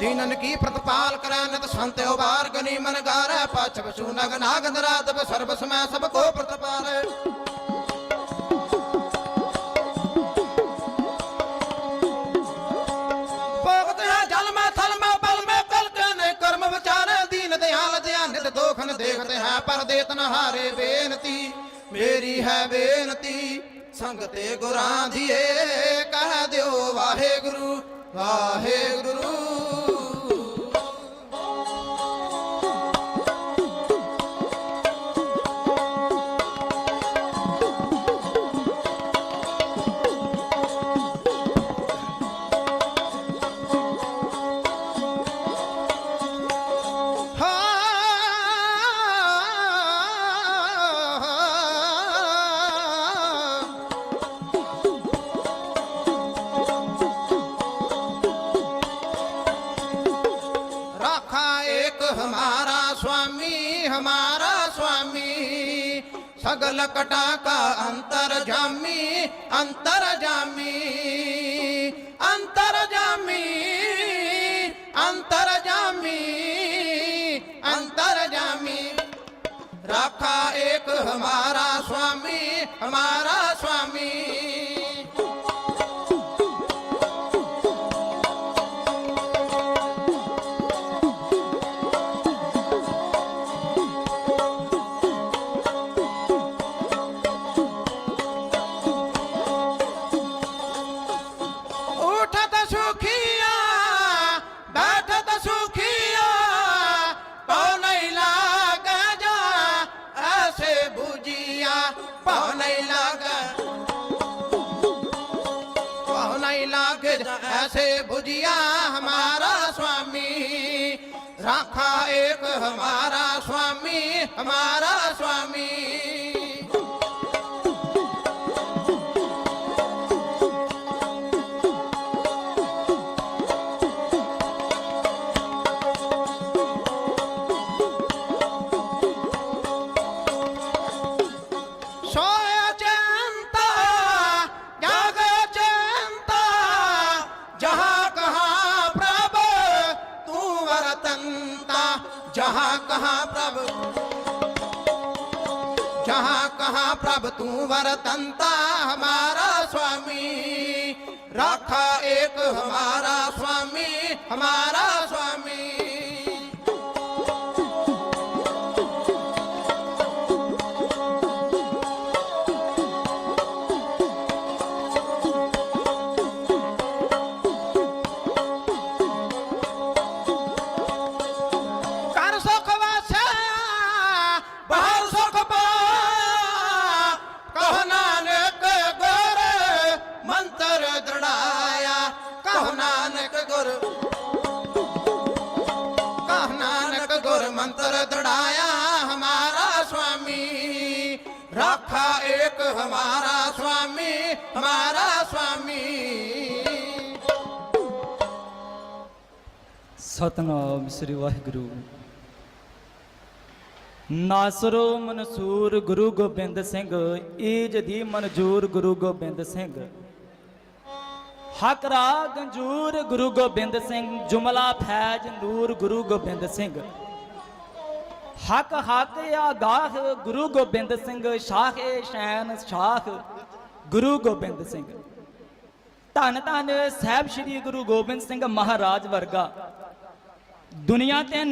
ਦੀਨਨ ਕੀ ਪ੍ਰਤਪਾਲ ਕਰੈ ਨਿਤ ਸੰਤ ਉਬਾਰ ਗਨੀ ਮਨ ਗਾਰੈ ਪਛ ਪਛੂ ਨਾਗੰਦ ਰਾਤ ਸਰਬ ਸਮੈ ਸਭ ਕੋ ਪ੍ਰਤਪਾਲੈ। ਕਰਮ ਵਿਚਾਰੈ, ਦੀਨ ਦੋਖਨ ਦੇਖਦੇ ਹੈ ਪਰ ਦੇਤ ਬੇਨਤੀ। ਮੇਰੀ ਹੈ ਬੇਨਤੀ ਸੰਗ ਗੁਰਾਂ ਦੀਏ ਕਹਿ ਦਿਓ ਵਾਹਿਗੁਰੂ ਵਾਹਿ हमारा स्वामी सगल कटा का अंतर जामी अंतर जामी अंतर जामी अंतर जामी अंतर जामी राखा एक हमारा स्वामी हमारा स्वामी ਭਾਉ ਨਹੀਂ ਲਾਗੈ। ਭਾਉ ਨਹੀਂ ਲਾਗੇ, ਐਸੇ 부ਜਿਆ ਹਮਾਰਾ ਸੁਆਮੀ ਰਾਖਾ ਏਕ ਹਮਾਰਾ ਸੁਆਮੀ ਹਮਾਰਾ ਸੁਆਮੀ वरतंता जहाँ कहाँ प्रभु जहाँ कहाँ प्रभु तू वरतंता हमारा स्वामी राखा एक हमारा स्वामी हमारा स्वामी ਨਾਨਕ ਗੁਰ ਮੰਤਰ ਦ੍ਰਿੜਾਇਆ ਹਮਾਰਾ ਸੁਆਮੀ। ਰਾਖਾ ਏਕ, ਹਮਾਰਾ ਸੁਆਮੀ ਸਤਨਾਮ ਸ੍ਰੀ ਵਾਹਿਗੁਰੂ। ਨਾਸਰੋ ਮਨਸੂਰ ਗੁਰੂ ਗੋਬਿੰਦ ਸਿੰਘ, ਈਜ ਦੀ ਮਨਜੂਰ ਗੁਰੂ ਗੋਬਿੰਦ ਸਿੰਘ। ਹਕ ਰਾ ਗੰਜੂਰ ਗੁਰੂ ਗੋਬਿੰਦ ਸਿੰਘ, ਜੁਮਲਾ ਫੈਜ ਨੂਰ ਗੁਰੂ ਗੋਬਿੰਦ ਸਿੰਘ। ਹਕ ਹਕ ਆਗਾਹ ਗੁਰੂ ਗੋਬਿੰਦ ਸਿੰਘ ਸ਼ਾਹੇ ਸ਼ੈਨ ਸ਼ਾਹ। ਗੁਰੂ ਗੋਬਿੰਦ ਸਿੰਘ। ਧੰਨ ਧੰਨ ਸਾਹਿਬ ਸ੍ਰੀ ਗੁਰੂ ਗੋਬਿੰਦ ਸਿੰਘ ਮਹਾਰਾਜ ਵਰਗਾ। ਦੁਨੀਆ ਤੇ